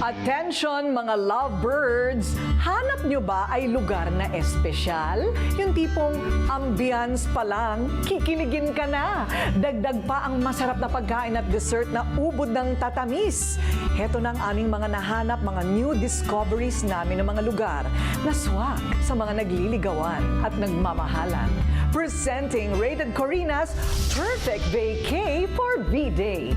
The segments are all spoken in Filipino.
Attention mga lovebirds! Hanap nyo ba ay lugar na espesyal? Yung tipong ambience pa lang, kikiligin ka na. Dagdag pa ang masarap na pagkain at dessert na ubod ng tatamis. Heto na ang aming mga nahanap, mga new discoveries namin ng mga lugar na swak sa mga nagliligawan at nagmamahalan. Presenting Rated Corina's Perfect Vacay for V-Day.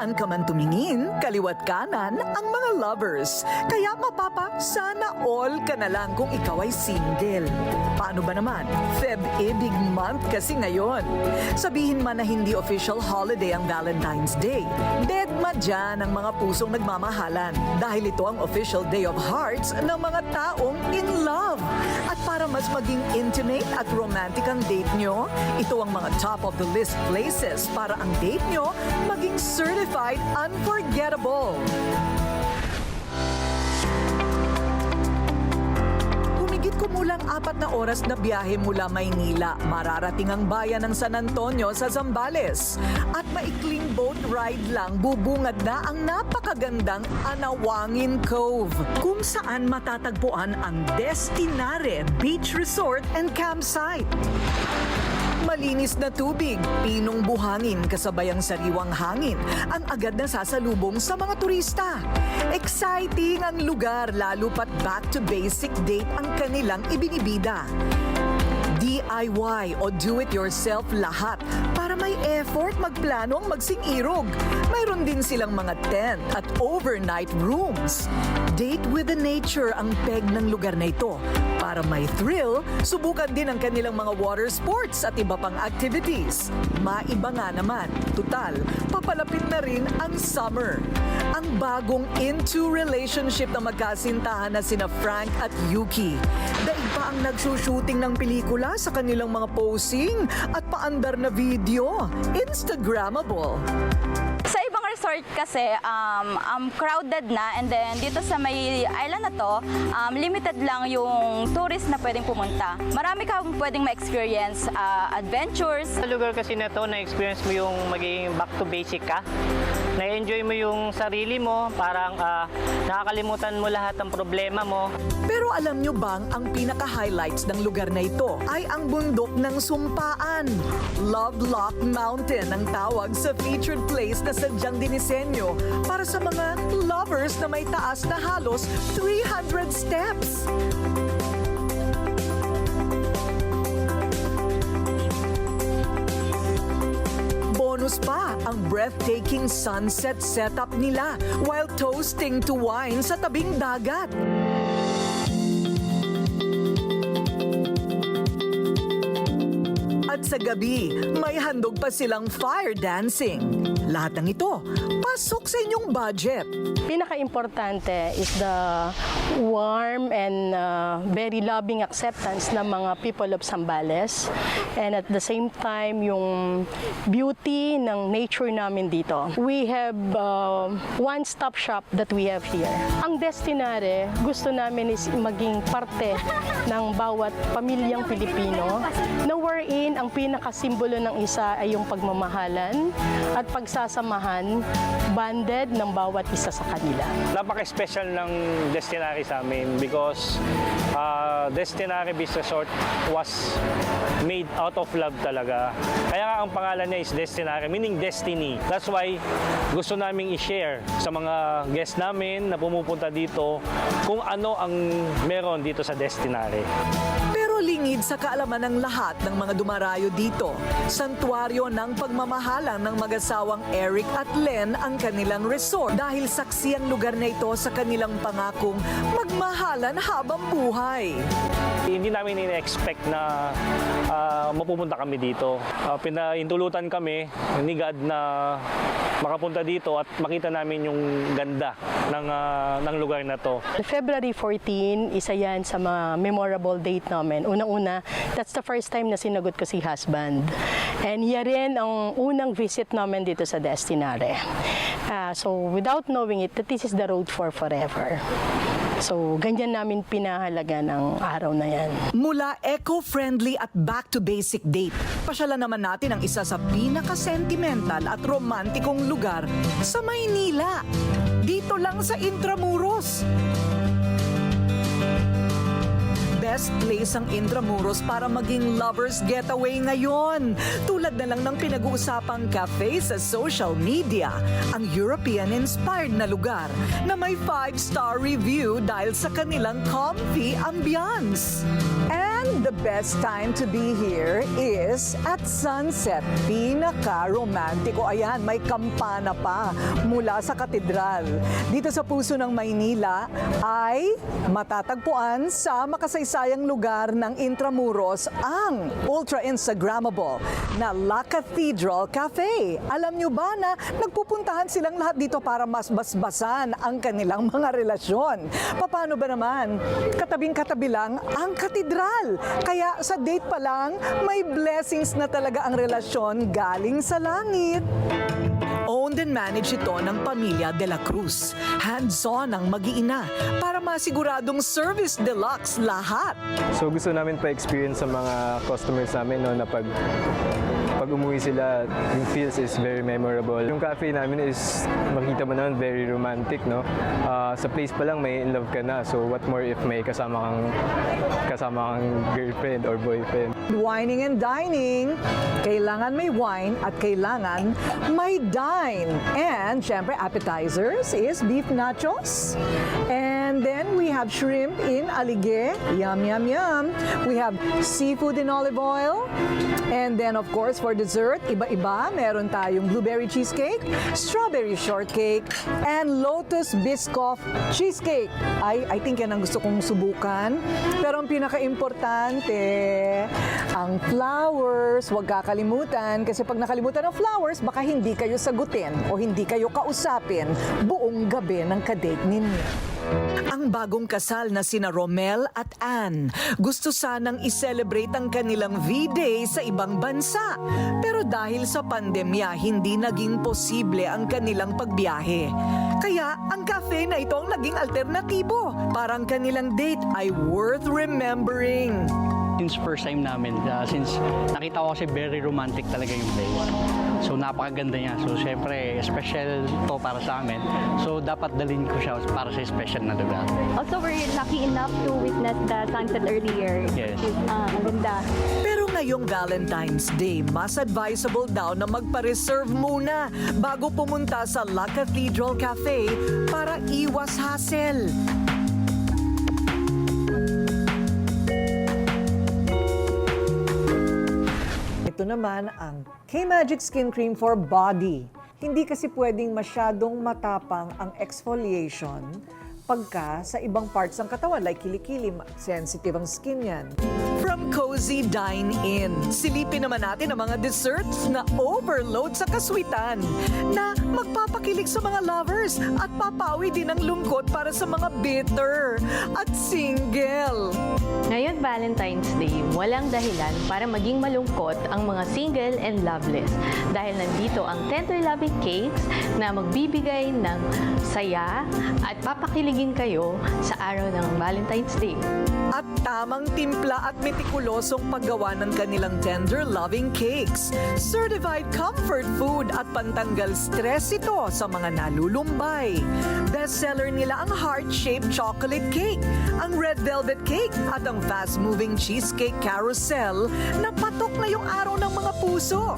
Saan ka man tumingin, kaliwat kanan, ang mga lovers. Kaya mapapa, sana all ka na lang kung ikaw ay single. Paano ba naman? Feb Ibig Month kasi ngayon. Sabihin man na hindi official holiday ang Valentine's Day. Deadma dyan ang mga pusong nagmamahalan. Dahil ito ang official day of hearts ng mga taong in love. At para mas maging intimate at romantic ang date nyo, ito ang mga top of the list places para ang date nyo maging certified unforgettable. Kumulang apat na oras na biyahe mula Maynila, mararating ang bayan ng San Antonio sa Zambales. At maikling boat ride lang bubungad na ang napakagandang Anawangin Cove, kung saan matatagpuan ang Destinare Beach Resort and Campsite. Malinis na tubig, pinong buhangin kasabay ang sariwang hangin ang agad na sasalubong sa mga turista. Exciting ang lugar lalo pat back to basic date ang kanilang ibinibida. DIY o do-it-yourself lahat may effort magplano ang magsing-irog. Mayroon din silang mga tent at overnight rooms. Date with the nature ang peg ng lugar na ito. Para may thrill, subukan din ang kanilang mga water sports at iba pang activities. Maiba nga naman, tutal, papalapit na rin ang summer. Ang bagong into relationship na magkasintahan na sina Frank at Yuki. Daig pa ang nagsushooting ng pelikula sa kanilang mga posing at paandar na video. Instagrammable. Sa ibang resort kasi, um, um, crowded na and then dito sa may island na to, um, limited lang yung tourist na pwedeng pumunta. Marami kang pwedeng ma-experience uh, adventures, Sa lugar kasi na to, na-experience mo yung magiging back to basic ka. Na-enjoy mo yung sarili mo, parang ah, nakakalimutan mo lahat ng problema mo. Pero alam nyo bang ang pinaka-highlights ng lugar na ito ay ang bundok ng Sumpaan. Lovelock Mountain ang tawag sa featured place na sadyang dinisenyo para sa mga lovers na may taas na halos 300 steps. Bonus pa ang breathtaking sunset setup nila while toasting to wine sa tabing dagat. At sa gabi, may handog pa silang fire dancing. Lahat ng ito, pasok sa inyong budget. Pinaka-importante is the warm and uh, very loving acceptance ng mga people of Zambales. And at the same time, yung beauty ng nature namin dito. We have uh, one-stop shop that we have here. Ang Destinare, gusto namin is maging parte ng bawat pamilyang Pilipino na wherein ang pinakasimbolo ng isa ay yung pagmamahalan at pagsasamahan banded ng bawat isa sa kanila. Napaka-special ng Destinary sa amin because uh, Destinary Beach Resort was made out of love talaga. Kaya nga ang pangalan niya is Destinary, meaning destiny. That's why gusto naming i-share sa mga guests namin na pumupunta dito kung ano ang meron dito sa Destinary. Pero lingid sa kaalaman ng lahat ng mga dumarayo dito, santuaryo ng pagmamahalan ng mag-asawang Eric at Len ang kanilang resort dahil saksi ang lugar na ito sa kanilang pangakong magmahalan habang buhay. Hindi namin in-expect na ah, mapupunta kami dito. Uh, pinaintulutan kami ni God na makapunta dito at makita namin yung ganda ng, ah, ng lugar na to. February 14, isa yan sa mga memorable date namin. Unang-una, that's the first time na sinagot ko si husband. And yan rin ang unang visit namin dito sa Destinare. Ah, so without knowing it, that this is the road for forever. So, ganyan namin pinahalaga ng araw na yan. Mula eco-friendly at back to basic date, pasyalan naman natin ang isa sa pinaka-sentimental at romantikong lugar sa Maynila. Dito lang sa Intramuros. Best place ang Intramuros para maging lover's getaway ngayon. Tulad na lang ng pinag-uusapang cafe sa social media, ang European-inspired na lugar na may 5-star review dahil sa kanilang comfy ambiance. And the best time to be here is at sunset. Pinaka-romantiko. Ayan, may kampana pa mula sa katedral. Dito sa puso ng Maynila ay matatagpuan sa makasaysayang lugar ng Intramuros ang ultra-instagrammable na La Cathedral Cafe. Alam nyo ba na nagpupuntahan silang lahat dito para mas basbasan ang kanilang mga relasyon? Paano ba naman? Katabing-katabi lang ang katedral. Kaya sa date pa lang, may blessings na talaga ang relasyon galing sa langit. Owned and managed ito ng pamilya De La Cruz. Hands-on ang mag-iina para masiguradong service deluxe lahat. So gusto namin pa-experience sa mga customers namin no, na pag pag umuwi sila, yung feels is very memorable. Yung cafe namin is, makita mo naman, very romantic, no? Ah, sa place pa lang, may in love ka na. So what more if may kasama kang, kasama kang girlfriend or boyfriend. Wining and dining, kailangan may wine at kailangan may dine. And syempre, appetizers is beef nachos. And then we have shrimp in alige. Yum, yum, yum. We have seafood in olive oil. And then of course, for dessert, iba-iba. Meron tayong blueberry cheesecake, strawberry shortcake, and lotus biscoff cheesecake. Ay, I think yan ang gusto kong subukan. Pero ang pinaka-importante, ang flowers, huwag kakalimutan. Kasi pag nakalimutan ng flowers, baka hindi kayo sagutin o hindi kayo kausapin buong gabi ng kadate ninyo. Ang bagong kasal na sina Romel at Anne gusto sanang i-celebrate ang kanilang V-Day sa ibang bansa. Pero dahil sa pandemya, hindi naging posible ang kanilang pagbiyahe. Kaya ang cafe na ito ang naging alternatibo. Parang kanilang date ay worth remembering. Since first time namin, uh, since nakita ko kasi very romantic talaga yung place. So napakaganda niya. So syempre, special to para sa amin. So dapat dalhin ko siya para sa special na lugar. Also, we're lucky enough to witness the sunset earlier. Yes. Ah, ang ganda. Pero ngayong Valentine's Day, mas advisable daw na magpa-reserve muna bago pumunta sa La Cathedral Cafe para iwas hassle. Ito naman ang K-Magic Skin Cream for Body. Hindi kasi pwedeng masyadong matapang ang exfoliation pagka sa ibang parts ng katawan like kilikili, sensitive ang skin yan. From Cozy Dine In, silipin naman natin ang mga desserts na overload sa kaswitan na magpapakilig sa mga lovers at papawi din ng lungkot para sa mga bitter at single. Ngayon Valentine's Day, walang dahilan para maging malungkot ang mga single and loveless dahil nandito ang Tender Loving Cakes na magbibigay ng saya at papakiligin kayo sa araw ng Valentine's Day. At tamang timpla at metikulosong paggawa ng kanilang tender loving cakes. Certified comfort food at pantanggal stress ito sa mga nalulumbay. Bestseller nila ang heart-shaped chocolate cake, ang red velvet cake at ang fast-moving cheesecake carousel na patok na yung araw ng mga puso.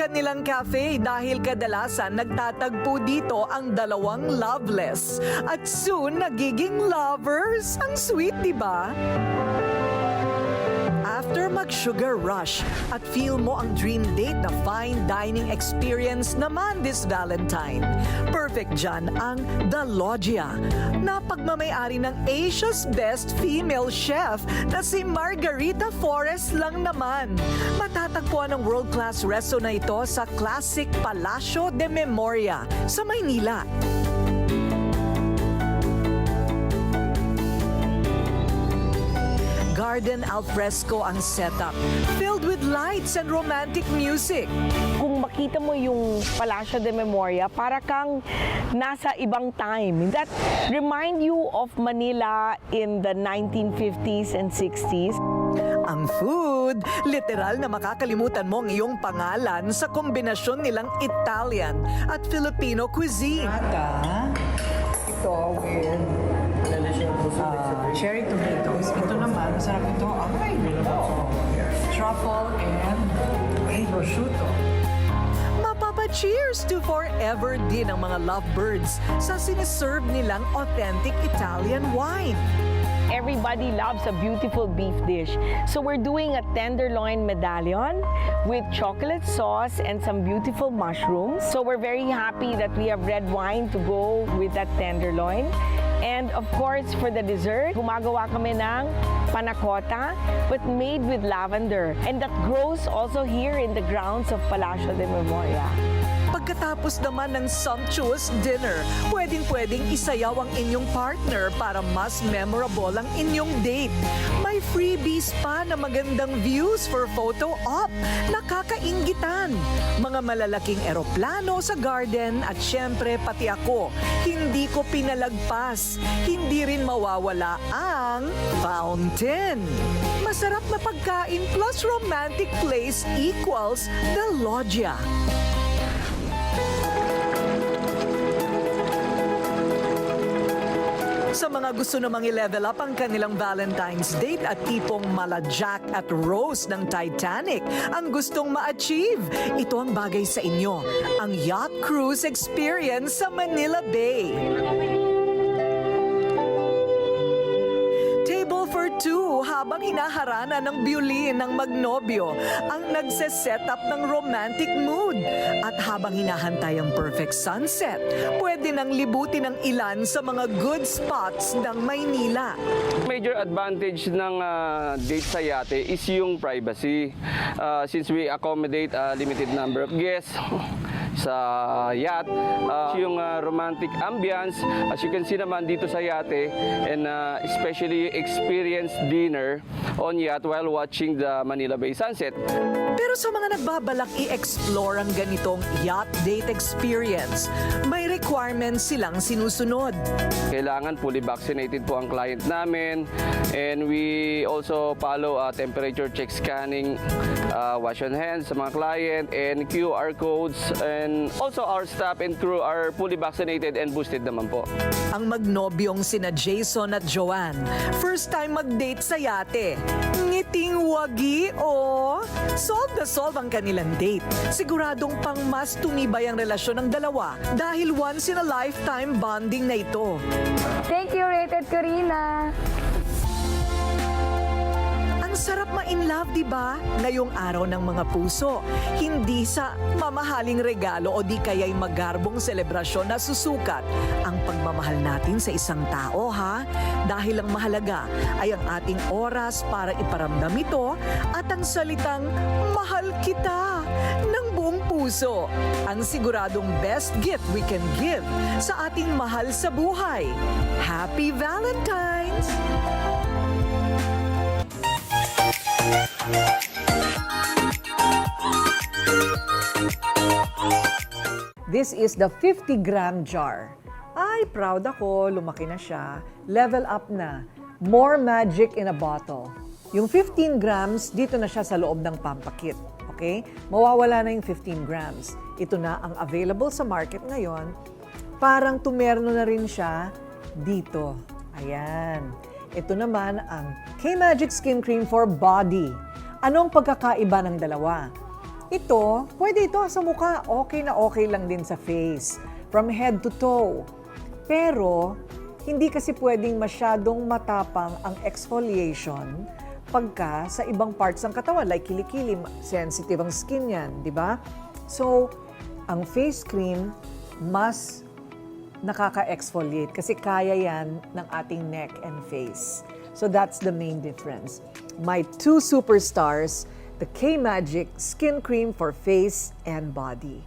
Kanilang cafe dahil kadalasan nagtatagpo dito ang dalawang loveless. At soon, nagiging lovers. Ang sweet, di ba? After mag-sugar rush at feel mo ang dream date na fine dining experience naman this Valentine. Perfect dyan ang The Loggia na pagmamayari ng Asia's best female chef na si Margarita Forres lang naman. Matatagpuan ang world-class resto na ito sa Classic Palacio de Memoria sa Maynila. Garden alfresco ang setup, filled with lights and romantic music. kung makita mo yung Palacio de Memoria, para kang nasa ibang time. That remind you of Manila in the 1950s and 60s. Ang food, literal na makakalimutan mo ang iyong pangalan sa kombinasyon nilang Italian at Filipino cuisine. ito with uh, cherry tomatoes. Ito naman, masarap ito. Ay, truffle and prosciutto. Mapapa-cheers to forever din ang mga lovebirds sa siniserve nilang authentic Italian wine. Everybody loves a beautiful beef dish. So we're doing a tenderloin medallion with chocolate sauce and some beautiful mushrooms. So we're very happy that we have red wine to go with that tenderloin. And of course, for the dessert, gumagawa kami ng panakota, but made with lavender. And that grows also here in the grounds of Palacio de Memoria. Pagkatapos naman ng sumptuous dinner, pwedeng-pwedeng isayaw ang inyong partner para mas memorable ang inyong date. May freebies pa na magandang views for photo op. Nakakainggitan. Mga malalaking eroplano sa garden at syempre pati ako. Hindi ko pinalagpas. Hindi rin mawawala ang fountain. Masarap na pagkain plus romantic place equals the loggia. Sa mga gusto namang i-level up ang kanilang Valentine's date at tipong mala Jack at Rose ng Titanic ang gustong ma-achieve, ito ang bagay sa inyo, ang Yacht Cruise Experience sa Manila Bay. Habang hinaharana ng violin ng magnobyo ang nagse-set up ng romantic mood. At habang hinahantay ang perfect sunset, pwede nang libutin ang ilan sa mga good spots ng Maynila. Major advantage ng ah, date sa yate is yung privacy. Ah, since we accommodate a limited number of guests sa yacht, ah, yung ah, romantic ambience, as you can see naman dito sa yate, and ah, especially experience dinner on yacht while watching the Manila Bay sunset. Pero sa mga nagbabalak i-explore ang ganitong yacht date experience, may requirements silang sinusunod. Kailangan fully vaccinated po ang client namin and we also follow uh, temperature check scanning, uh, wash on hands sa mga client and QR codes and also our staff and crew are fully vaccinated and boosted naman po. Ang magnobyong sina Jason at Joanne, first time mag-date sa yate. Ngiting wagi o solve na solve ang kanilang date. Siguradong pang mas tumibay ang relasyon ng dalawa dahil once in a lifetime bonding na ito. Thank you, Rated Corina! Ang sarap ma-in love, di ba? Ngayong araw ng mga puso. Hindi sa mamahaling regalo o di kaya'y magarbong selebrasyon na susukat ang pagmamahal natin sa isang tao, ha? Dahil ang mahalaga ay ang ating oras para iparamdam ito at ang salitang mahal kita ng buong puso. Ang siguradong best gift we can give sa ating mahal sa buhay. Happy Valentine's! This is the 50 gram jar. Ay, proud ako. Lumaki na siya. Level up na. More magic in a bottle. Yung 15 grams, dito na siya sa loob ng pampakit. Okay? Mawawala na yung 15 grams. Ito na ang available sa market ngayon. Parang tumerno na rin siya dito. Ayan. Ito naman ang K-Magic Skin Cream for Body. Anong pagkakaiba ng dalawa? Ito, pwede ito sa mukha. Okay na okay lang din sa face. From head to toe. Pero, hindi kasi pwedeng masyadong matapang ang exfoliation pagka sa ibang parts ng katawan, like kilikili, sensitive ang skin yan, di ba? So, ang face cream, mas nakaka-exfoliate kasi kaya yan ng ating neck and face. So that's the main difference. My two superstars, the K-Magic Skin Cream for Face and Body.